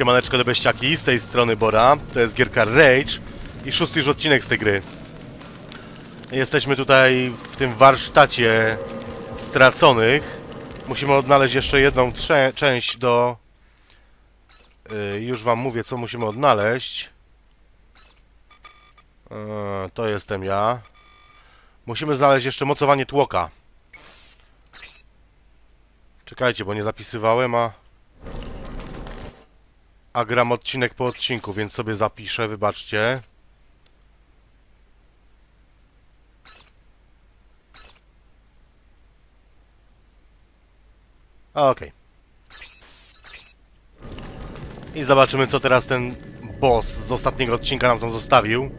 Siemaneczko lebeściaki, z tej strony Bora, to jest gierka Rage i szósty już odcinek z tej gry. Jesteśmy tutaj w tym warsztacie straconych. Musimy odnaleźć jeszcze jedną część do... Yy, już wam mówię, co musimy odnaleźć. Yy, to jestem ja. Musimy znaleźć jeszcze mocowanie tłoka. Czekajcie, bo nie zapisywałem, a... A gram odcinek po odcinku, więc sobie zapiszę, wybaczcie. Okej. I zobaczymy, co teraz ten boss z ostatniego odcinka nam tam zostawił.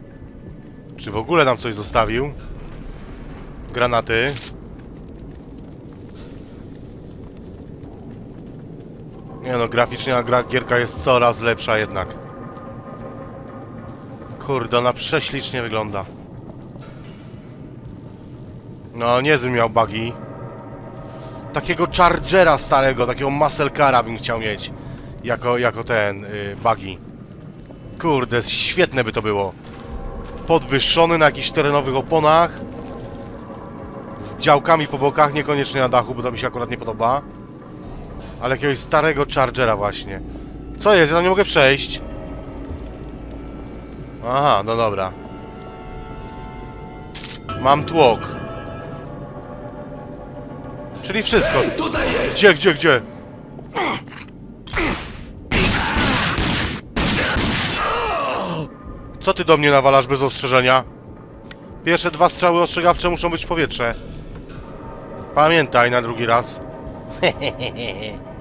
Czy w ogóle nam coś zostawił? Granaty. Nie no, graficznie gra, gierka jest coraz lepsza jednak. Kurde, ona prześlicznie wygląda. No, niezły miał bugi. Takiego Chargera starego, takiego muscle cara bym chciał mieć. Jako, jako ten, y, buggy. Kurde, świetne by to było. Podwyższony na jakichś terenowych oponach. Z działkami po bokach, niekoniecznie na dachu, bo to mi się akurat nie podoba. Ale jakiegoś starego Chargera właśnie. Co jest? Ja nie mogę przejść. Aha, no dobra. Mam tłok. Czyli wszystko. Gdzie, gdzie, gdzie? Co ty do mnie nawalasz bez ostrzeżenia? Pierwsze dwa strzały ostrzegawcze muszą być w powietrze. Pamiętaj na drugi raz.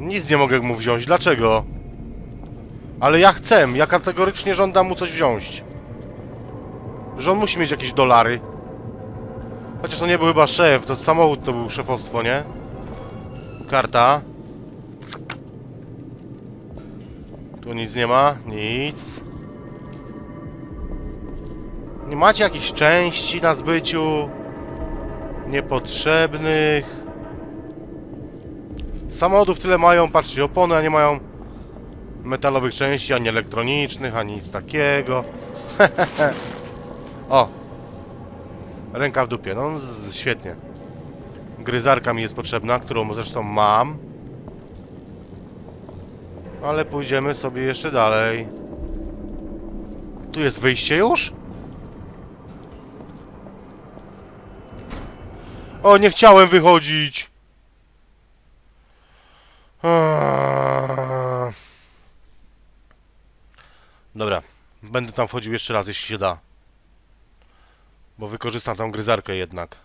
Nic nie mogę mu wziąć. Dlaczego? Ale ja chcę. Ja kategorycznie żądam mu coś wziąć. Że on musi mieć jakieś dolary. Chociaż to nie był chyba szef, to samochód to był szefostwo, nie? Karta. Tu nic nie ma, nic. Nie macie jakichś części na zbyciu? Niepotrzebnych. Samochodów tyle mają, patrzcie, opony, a nie mają metalowych części, ani elektronicznych, ani nic takiego. o! Ręka w dupie, no świetnie. Gryzarka mi jest potrzebna, którą zresztą mam. Ale pójdziemy sobie jeszcze dalej. Tu jest wyjście już? O, nie chciałem wychodzić! Dobra, będę tam wchodził jeszcze raz, jeśli się da. Bo wykorzystam tą gryzarkę jednak.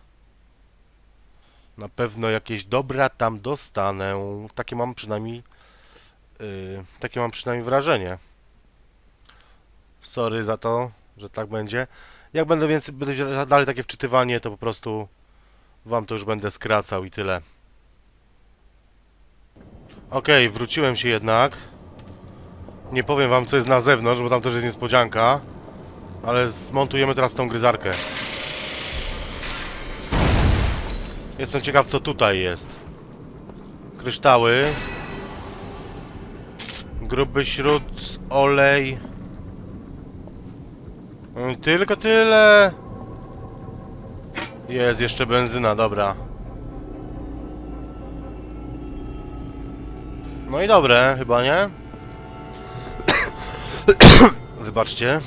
Na pewno jakieś dobra tam dostanę. Takie mam przynajmniej... Yy, takie mam przynajmniej wrażenie. Sorry za to, że tak będzie. Jak będę więcej, będę dalej takie wczytywanie, to po prostu wam to już będę skracał i tyle. Okej, wróciłem się jednak. Nie powiem wam, co jest na zewnątrz, bo tam też jest niespodzianka. Ale zmontujemy teraz tą gryzarkę. Jestem ciekaw, co tutaj jest. Kryształy. Gruby śród, olej. Mm, Tylko tyle. Jest jeszcze benzyna, dobra. No i dobre, chyba nie? Wybaczcie.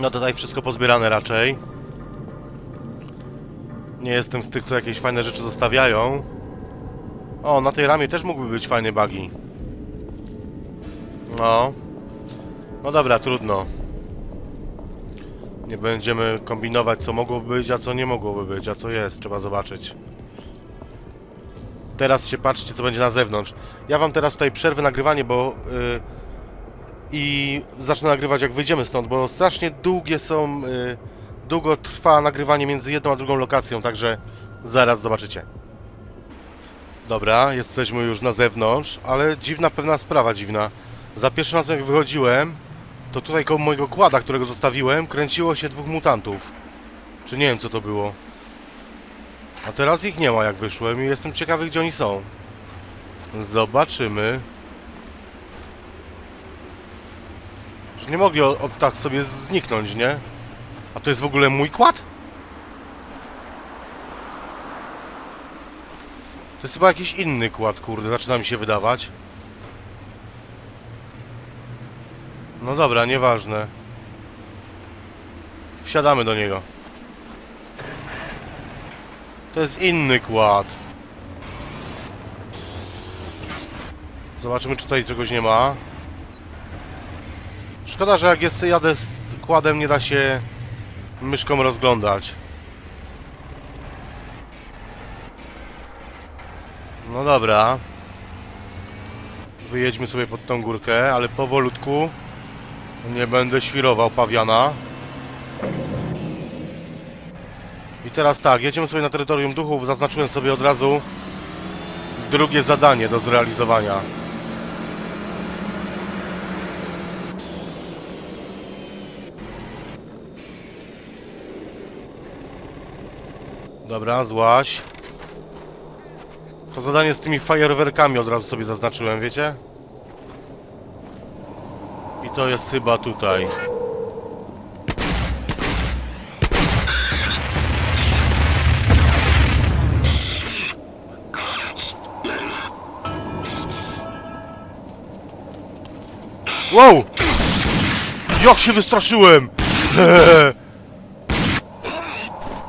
No tutaj wszystko pozbierane raczej. Nie jestem z tych, co jakieś fajne rzeczy zostawiają. O, na tej ramie też mógłby być fajny bugi. No. No dobra, trudno. Nie będziemy kombinować, co mogłoby być, a co nie mogłoby być, a co jest. Trzeba zobaczyć. Teraz się patrzcie, co będzie na zewnątrz. Ja wam teraz tutaj przerwę nagrywanie, bo... Yy, I zacznę nagrywać, jak wyjdziemy stąd, bo strasznie długie są... Yy, długo trwa nagrywanie między jedną a drugą lokacją, także zaraz zobaczycie. Dobra, jesteśmy już na zewnątrz, ale dziwna pewna sprawa dziwna. Za pierwszym razem jak wychodziłem, to tutaj koło mojego kłada, którego zostawiłem, kręciło się dwóch mutantów. Czy nie wiem co to było. A teraz ich nie ma jak wyszłem i jestem ciekawy gdzie oni są. Zobaczymy. Że nie mogli od, tak sobie zniknąć, nie? A to jest w ogóle mój kład? To jest chyba jakiś inny kład, kurde, zaczyna mi się wydawać. No dobra, nieważne. Wsiadamy do niego. To jest inny kład. Zobaczymy, czy tutaj czegoś nie ma. Szkoda, że jak jest, jadę z kładem, nie da się myszką rozglądać. No dobra. Wyjedźmy sobie pod tą górkę, ale powolutku. Nie będę świrował pawiana. I teraz tak, jedziemy sobie na terytorium duchów. Zaznaczyłem sobie od razu drugie zadanie do zrealizowania. Dobra, złaś. To zadanie z tymi fajerwerkami od razu sobie zaznaczyłem, wiecie? I to jest chyba tutaj. Wow! Jak się wystraszyłem!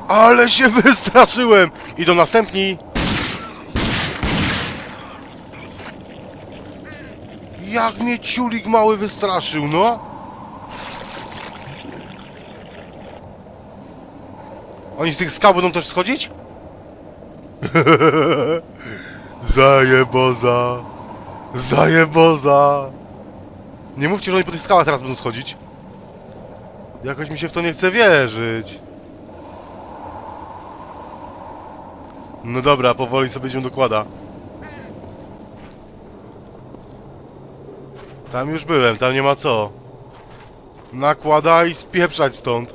Ale się wystraszyłem! Idą następni! Jak mnie ciulik mały wystraszył, no! Oni z tych skał będą też schodzić? Zajeboza! Zajeboza! Nie mówcie, że oni po tych skałach teraz będą schodzić. Jakoś mi się w to nie chce wierzyć. No dobra, powoli sobie idziemy dokłada. Tam już byłem, tam nie ma co. Nakłada i spieprzać stąd.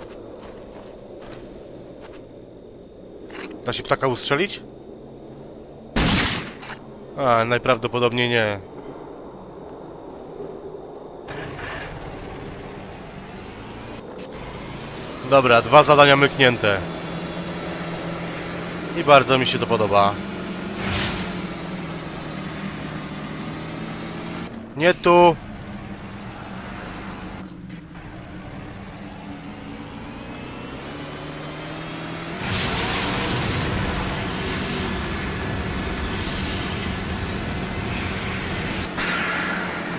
Da się ptaka ustrzelić? A, najprawdopodobniej nie. Dobra, dwa zadania myknięte. I bardzo mi się to podoba. Nie tu.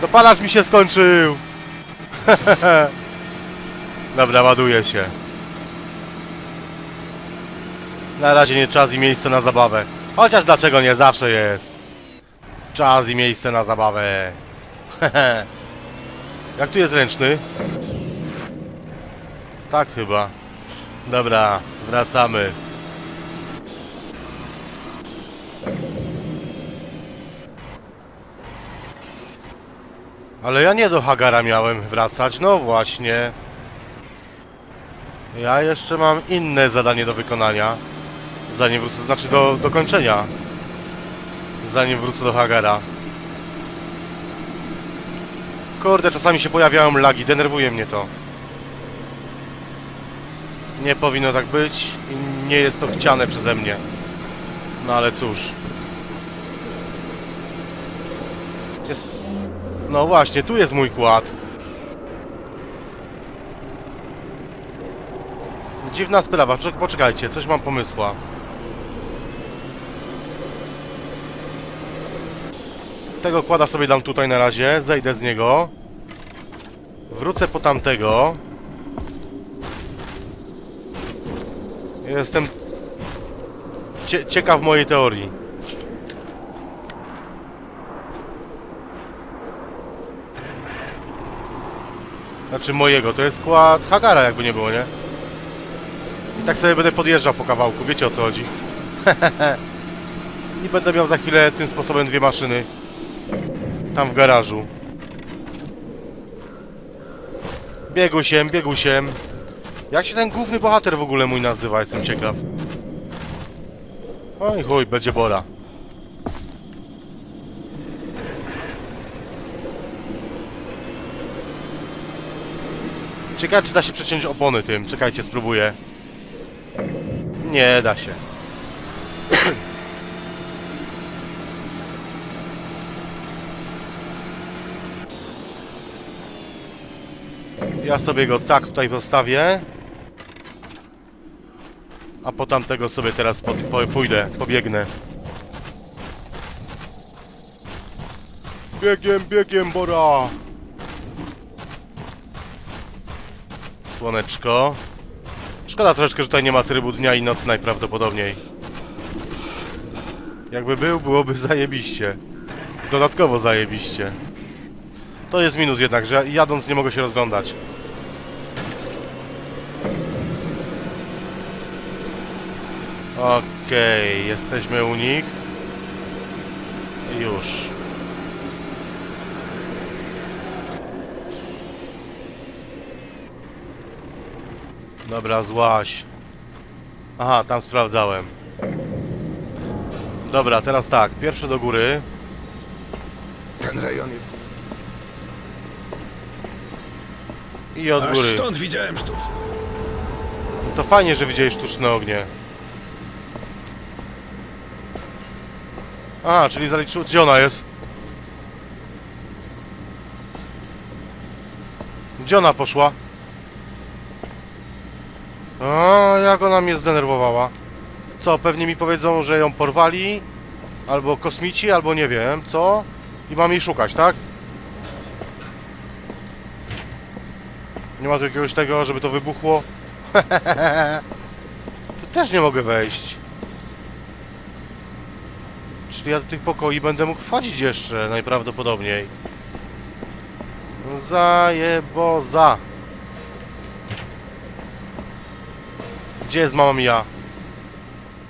Dopalacz mi się skończył. Dobra, ładuje się. Na razie nie czas i miejsce na zabawę. Chociaż dlaczego nie zawsze jest. Czas i miejsce na zabawę. Jak tu jest ręczny? Tak chyba. Dobra, wracamy. Ale ja nie do Hagara miałem wracać, no właśnie. Ja jeszcze mam inne zadanie do wykonania. Zanim wrócę, znaczy do dokończenia. Zanim wrócę do Hagara. Kurde, czasami się pojawiają lagi, denerwuje mnie to. Nie powinno tak być i nie jest to chciane przeze mnie. No ale cóż. Jest... No właśnie, tu jest mój kład. Dziwna sprawa, Poczek- poczekajcie, coś mam pomysła. Tego kłada sobie dam tutaj na razie, zejdę z niego. Wrócę po tamtego. Jestem cie ciekaw mojej teorii. Znaczy mojego, to jest skład Hagara jakby nie było, nie? Tak sobie będę podjeżdżał po kawałku, wiecie o co chodzi. I będę miał za chwilę tym sposobem dwie maszyny. Tam w garażu. Biegusiem, biegusiem. Jak się ten główny bohater w ogóle mój nazywa? Jestem ciekaw. Oj chuj, będzie bora. Ciekawe, czy da się przeciąć opony tym. Czekajcie, spróbuję. Nie da się. Ja sobie go tak tutaj postawię. A po tamtego sobie teraz pod, po, pójdę, pobiegnę. Biegiem, biegiem, Bora! Słoneczko. Szkoda troszeczkę, że tutaj nie ma trybu dnia i nocy najprawdopodobniej. Jakby był, byłoby zajebiście. Dodatkowo zajebiście. To jest minus jednak, że jadąc nie mogę się rozglądać. Okej, jesteśmy u nich. Już. Dobra, złaś. Aha, tam sprawdzałem. Dobra, teraz tak. Pierwszy do góry. Ten rejon jest... I od Aż góry. stąd widziałem sztuczne. No To fajnie, że widziałeś sztuczne ognie. A, czyli zaliczył... Gdzie ona jest? Gdzie ona poszła? A, jak ona mnie zdenerwowała. Co, pewnie mi powiedzą, że ją porwali? Albo kosmici, albo nie wiem, co? I mam jej szukać, tak? Nie ma tu jakiegoś tego, żeby to wybuchło? Tu też nie mogę wejść. Czyli ja do tych pokoi będę mógł wchodzić jeszcze, najprawdopodobniej. Zajeboza. Gdzie jest mama mia?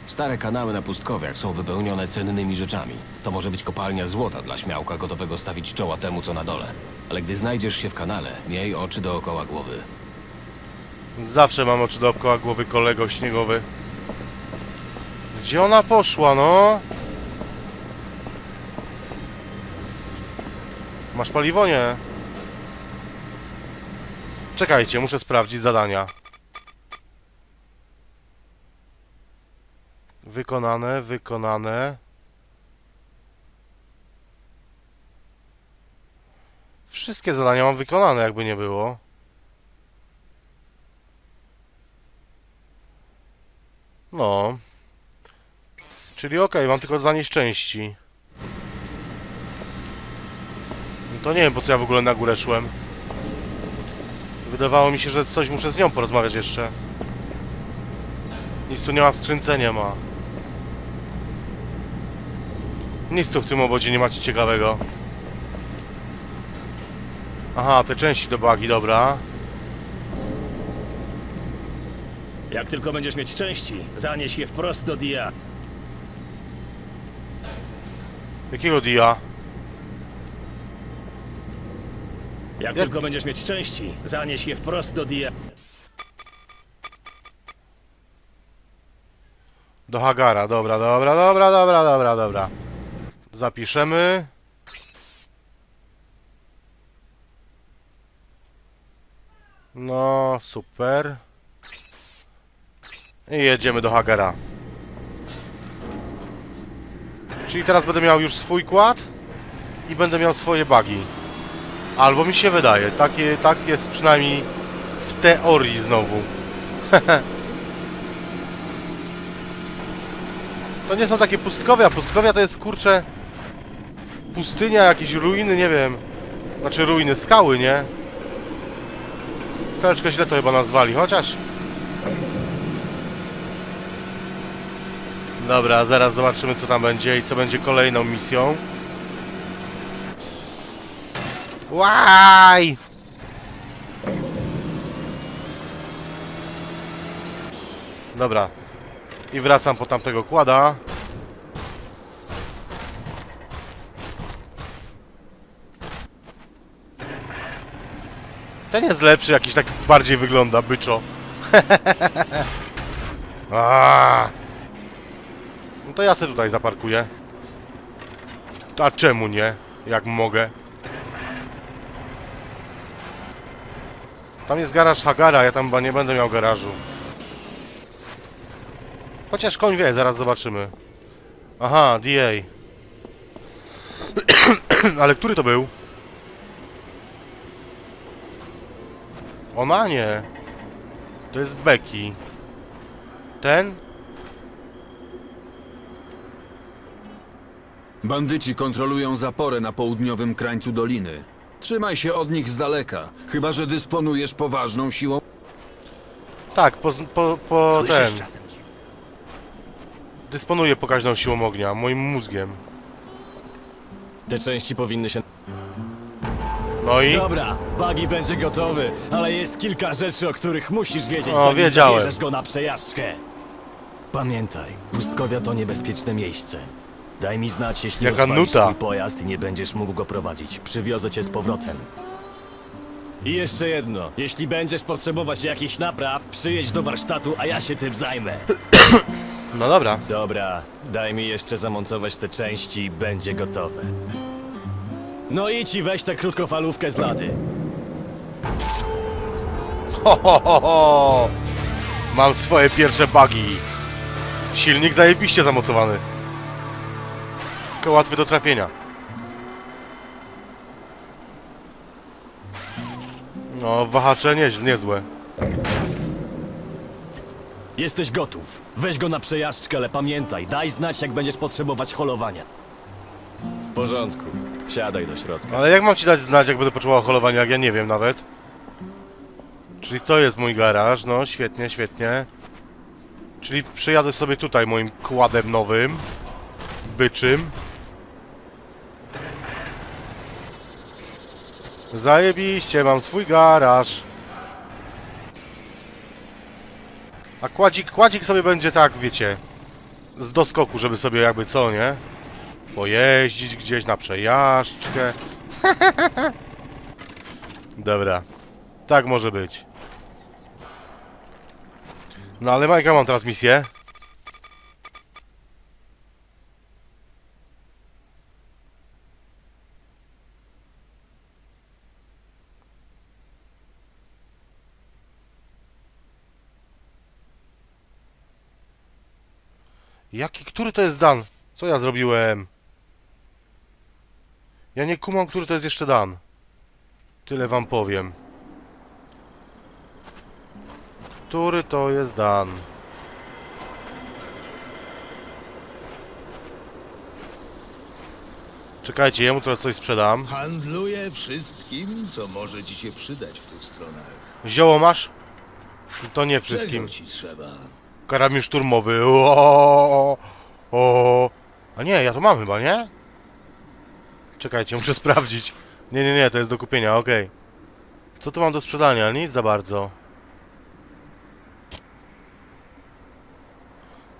Stare kanały na pustkowiach są wypełnione cennymi rzeczami. To może być kopalnia złota dla śmiałka gotowego stawić czoła temu, co na dole. Ale gdy znajdziesz się w kanale, miej oczy dookoła głowy. Zawsze mam oczy dookoła głowy kolego śniegowy. Gdzie ona poszła, no? Masz paliwo? Nie. Czekajcie, muszę sprawdzić zadania. Wykonane, wykonane. Wszystkie zadania mam wykonane, jakby nie było. No. Czyli okej, mam tylko zanieść części. No to nie wiem po co ja w ogóle na górę szłem. Wydawało mi się, że coś muszę z nią porozmawiać jeszcze. Nic tu nie ma w skrzynce, nie ma. Nic tu w tym obodzie nie macie ciekawego. Aha, te części do bagi, dobra. Jak tylko będziesz mieć części, zanieś je wprost do dia. Jakiego dia? Jak, Jak- tylko będziesz mieć części, zanieś je wprost do dia. Do Hagara, dobra, dobra, dobra, dobra, dobra, dobra. Zapiszemy. No, super. I jedziemy do Hagara. Czyli teraz będę miał już swój kład i będę miał swoje bugi. Albo mi się wydaje, takie, tak jest przynajmniej w teorii znowu. To nie są takie pustkowia. Pustkowia to jest kurcze pustynia, jakieś ruiny, nie wiem. Znaczy ruiny, skały, nie? Troszeczkę źle to chyba nazwali, chociaż. Dobra, zaraz zobaczymy co tam będzie i co będzie kolejną misją. Łaj! Dobra, i wracam po tamtego kłada. Ten jest lepszy, jakiś tak bardziej wygląda, byczo. No to ja se tutaj zaparkuję. A czemu nie? Jak mogę? Tam jest garaż Hagara, ja tam chyba nie będę miał garażu. Chociaż koń wie, zaraz zobaczymy. Aha, DA. Ale który to był? Ona nie. To jest Becky. Ten? Bandyci kontrolują zaporę na południowym krańcu doliny. Trzymaj się od nich z daleka, chyba że dysponujesz poważną siłą. Tak, po, po, po ten. Dysponuję pokaźną siłą ognia, moim mózgiem. Te części powinny się... No i? Dobra, buggy będzie gotowy, ale jest kilka rzeczy, o których musisz wiedzieć, O, zanim wiedziałem. zabierzesz go na przejażdżkę. Pamiętaj, pustkowia to niebezpieczne miejsce. Daj mi znać, jeśli Jaka rozwalisz nuta. swój pojazd i nie będziesz mógł go prowadzić. Przywiozę cię z powrotem. I jeszcze jedno. Jeśli będziesz potrzebować jakichś napraw, przyjedź do warsztatu, a ja się tym zajmę. No dobra. Dobra, daj mi jeszcze zamontować te części i będzie gotowe. No idź i weź tę krótkofalówkę z lady. Ho, ho, ho, ho. Mam swoje pierwsze bugi. Silnik zajebiście zamocowany. Tylko łatwy do trafienia. No, wahacze nie, niezłe. Jesteś gotów. Weź go na przejażdżkę, ale pamiętaj, daj znać, jak będziesz potrzebować holowania. W porządku. Wsiadaj do środka. Ale jak mam ci dać znać, jak będę potrzebował holowania, jak ja nie wiem nawet? Czyli to jest mój garaż, no świetnie, świetnie. Czyli przyjadę sobie tutaj moim kładem nowym. Byczym. Zajebiście, mam swój garaż. A kładzik, kładzik sobie będzie tak, wiecie, z doskoku, żeby sobie jakby co, nie? Pojeździć gdzieś na przejażdżkę. Dobra. Tak może być. No ale Majka mam teraz misję. Jaki, który to jest Dan? Co ja zrobiłem? Ja nie kumam, który to jest jeszcze Dan. Tyle wam powiem. Który to jest Dan? Czekajcie, jemu teraz coś sprzedam. Handluję wszystkim, co może ci się przydać w tych stronach. Zioło masz? To nie wszystkim. Czego ci trzeba? Karabin szturmowy. O, o. A nie, ja to mam chyba, nie? Czekajcie, muszę sprawdzić. Nie, nie, nie, to jest do kupienia, okej. Co tu mam do sprzedania? Nic za bardzo.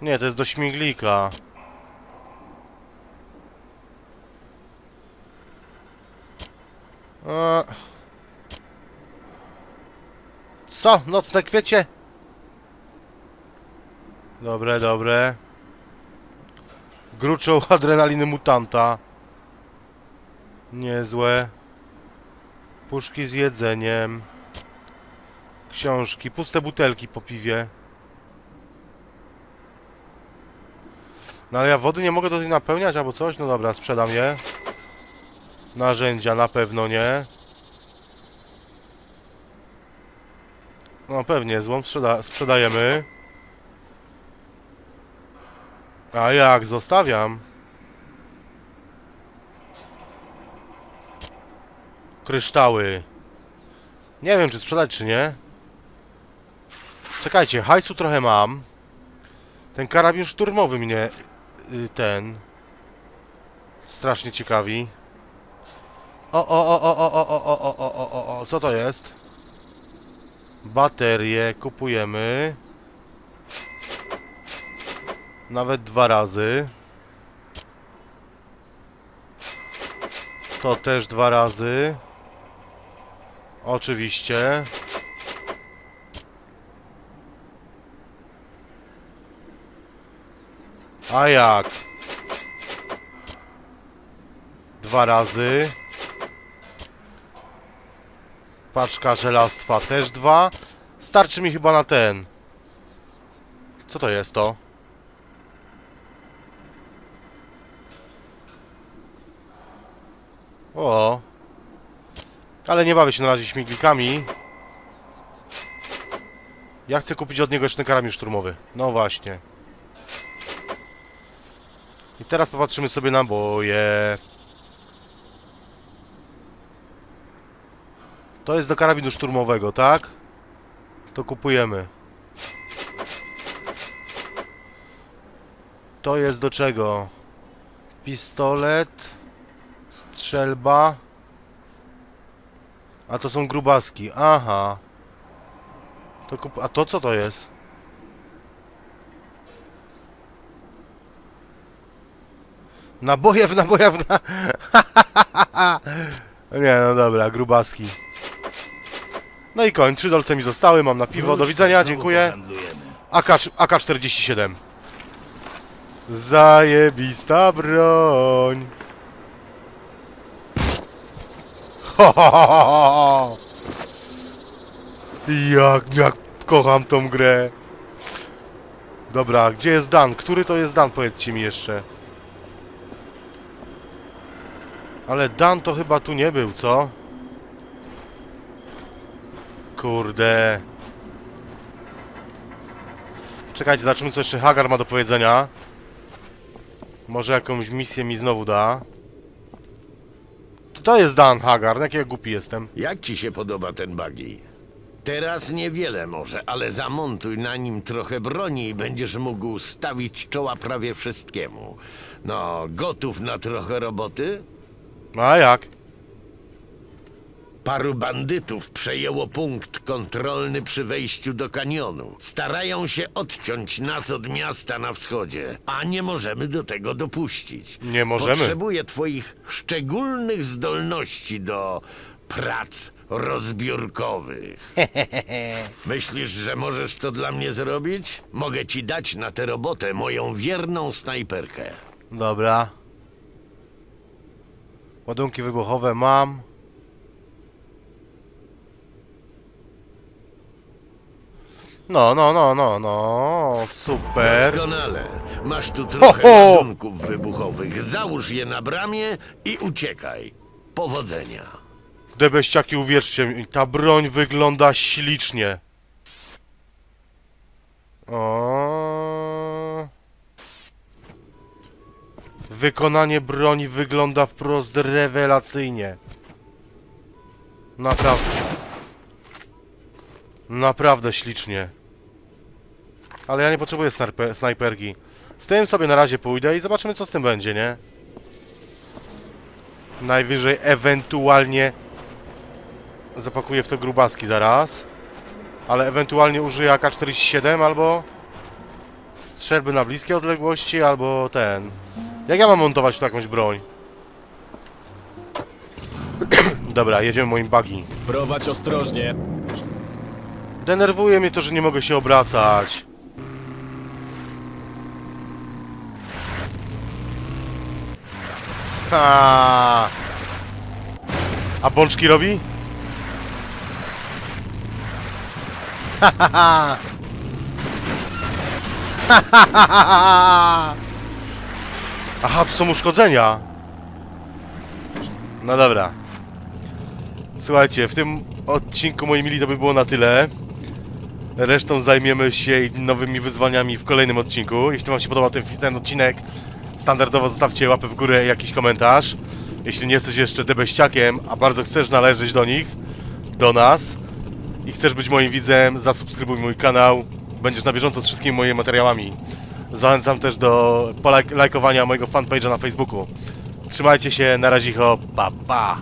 Nie, to jest do śmiglika. Co? Nocne kwiecie? Dobre, dobre. Gruczoł adrenaliny mutanta. Niezłe. Puszki z jedzeniem. Książki, puste butelki po piwie. No ale ja wody nie mogę do tej napełniać albo coś? No dobra, sprzedam je. Narzędzia na pewno nie. No pewnie, złom sprzeda sprzedajemy. A jak? Zostawiam. Kryształy. Nie wiem, czy sprzedać, czy nie. Czekajcie, hajsu trochę mam. Ten karabin szturmowy mnie... y, ten... Strasznie ciekawi. O, o, o, o, o, o, o, o, o, o, o, o, co to jest? Baterie kupujemy. Nawet dwa razy. To też dwa razy. Oczywiście. A jak? Dwa razy. Paczka żelastwa też dwa. Starczy mi chyba na ten. Co to jest to? O. Ale nie bawię się na razie śmiglikami. Ja chcę kupić od niego jeszcze karabin szturmowy. No właśnie. I teraz popatrzymy sobie na boje. To jest do karabinu szturmowego, tak? To kupujemy. To jest do czego? Pistolet, strzelba. A to są grubaski. Aha. To kup... A to co to jest? Naboje w nabojach w na... Nie, no dobra, grubaski. No i koń, trzy dolce mi zostały, mam na piwo, do widzenia, dziękuję. AK, AK-47. Zajebista broń. Ho, ho, ho, ho, ho. Jak, jak kocham tą grę. Dobra, gdzie jest Dan? Który to jest Dan? Powiedzcie mi jeszcze. Ale Dan to chyba tu nie był, co? Kurde. Czekajcie, zobaczymy co jeszcze Hagar ma do powiedzenia. Może jakąś misję mi znowu da. To jest Dan Hagar, jak ja głupi jestem. Jak ci się podoba ten buggy? Teraz niewiele może, ale zamontuj na nim trochę broni i będziesz mógł stawić czoła prawie wszystkiemu. No, gotów na trochę roboty? No a jak? Paru bandytów przejęło punkt kontrolny przy wejściu do kanionu. Starają się odciąć nas od miasta na wschodzie, a nie możemy do tego dopuścić. Nie możemy. Potrzebuję twoich szczególnych zdolności do prac rozbiórkowych. Myślisz, że możesz to dla mnie zrobić? Mogę ci dać na tę robotę moją wierną snajperkę. Dobra. Ładunki wybuchowe mam. No, no, no, no, no, super. Doskonale. Masz tu trochę Ho, ho! ładunków wybuchowych. Załóż je na bramie i uciekaj. Powodzenia. Debeściaki, uwierzcie mi, ta broń wygląda ślicznie. O. Wykonanie broni wygląda wprost rewelacyjnie. Naprawdę. Naprawdę ślicznie. Ale ja nie potrzebuję snajpe- snajperki. Z tym sobie na razie pójdę i zobaczymy co z tym będzie, nie? Najwyżej ewentualnie zapakuję w to grubaski zaraz. Ale ewentualnie użyję AK-47 albo strzelby na bliskie odległości, albo ten. Jak ja mam montować w jakąś broń? Dobra, jedziemy moim buggy. Prowadź ostrożnie. Denerwuje mnie to, że nie mogę się obracać. Ha! A bączki robi? Ha, ha, ha! Ha, ha, ha, ha, ha! Aha, tu są uszkodzenia. No dobra. Słuchajcie, w tym odcinku, moi mili, to by było na tyle. Resztą zajmiemy się nowymi wyzwaniami w kolejnym odcinku. Jeśli Wam się podobał ten, ten odcinek, standardowo zostawcie łapę w górę i jakiś komentarz. Jeśli nie jesteś jeszcze debeściakiem, a bardzo chcesz należeć do nich, do nas i chcesz być moim widzem, zasubskrybuj mój kanał. Będziesz na bieżąco z wszystkimi moimi materiałami. Zachęcam też do polajkowania mojego fanpage'a na Facebooku. Trzymajcie się, na razie, pa pa!